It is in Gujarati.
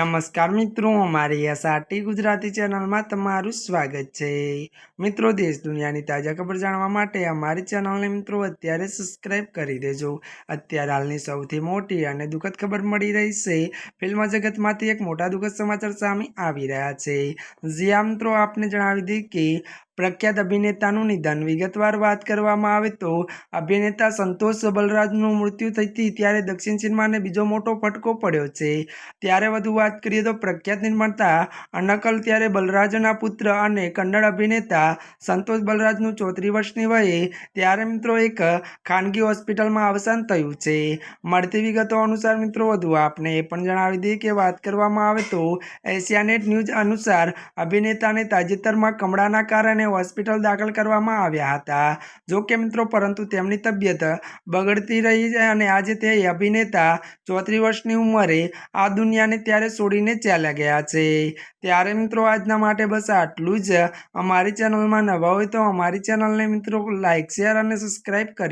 નમસ્કાર મિત્રો, અમારી એસઆરટી ગુજરાતી ચેનલમાં તમારું સ્વાગત છે. મિત્રો, દેશ દુનિયાની તાજા ખબર જાણવા માટે અમારી ચેનલને મિત્રો અત્યારે સબસ્ક્રાઈબ કરી દેજો. અત્યારે હાલની સૌથી મોટી અને દુઃખદ ખબર મળી રહી છે, ફિલ્મ જગતમાંથી એક મોટા દુઃખદ સમાચાર સામે આવી રહ્યા છે. જ્યાં મિત્રો, આપને જણાવી દઈએ કે પ્રખ્યાત અભિનેતાનું નિધન. વિગતવાર વાત કરવામાં આવે તો, અભિનેતા સંતોષ બલરાજનું મૃત્યુ થઈતી ત્યારે દક્ષિણ સિનેમાને બીજો મોટો ફટકો પડ્યો છે. ત્યારે વધુ વાત કરીએ તો પ્રખ્યાત નિર્માતા અનકલ ત્યારે બલરાજના પુત્ર અને કન્નડ અભિનેતા સંતોષ બલરાજનું ચોત્રીસ વર્ષની વયે ત્યારે મિત્રો એક ખાનગી હોસ્પિટલમાં અવસાન થયું છે. મળતી વિગતો અનુસાર મિત્રો વધુ આપને એ પણ જણાવી દઈએ કે વાત કરવામાં આવે તો એશિયાનેટ ન્યૂઝ અનુસાર અભિનેતાને તાજેતરમાં કમળાના કારણે હોસ્પિટલ દાખલ કરવામાં આવ્યા હતા. જો કે મિત્રો, પરંતુ તેમની તબિયત બગડતી રહી છે અને આજે તે અભિનેતા ચોત્રીસ વર્ષની ઉંમરે આ દુનિયાને ત્યારે છોડીને ચાલ્યા ગયા છે. ત્યારે મિત્રો, આજના માટે બસ આટલું જ. અમારી ચેનલમાં નવા હોય તો અમારી ચેનલને મિત્રો લાઇક શેર અને સબસ્ક્રાઈબ કરી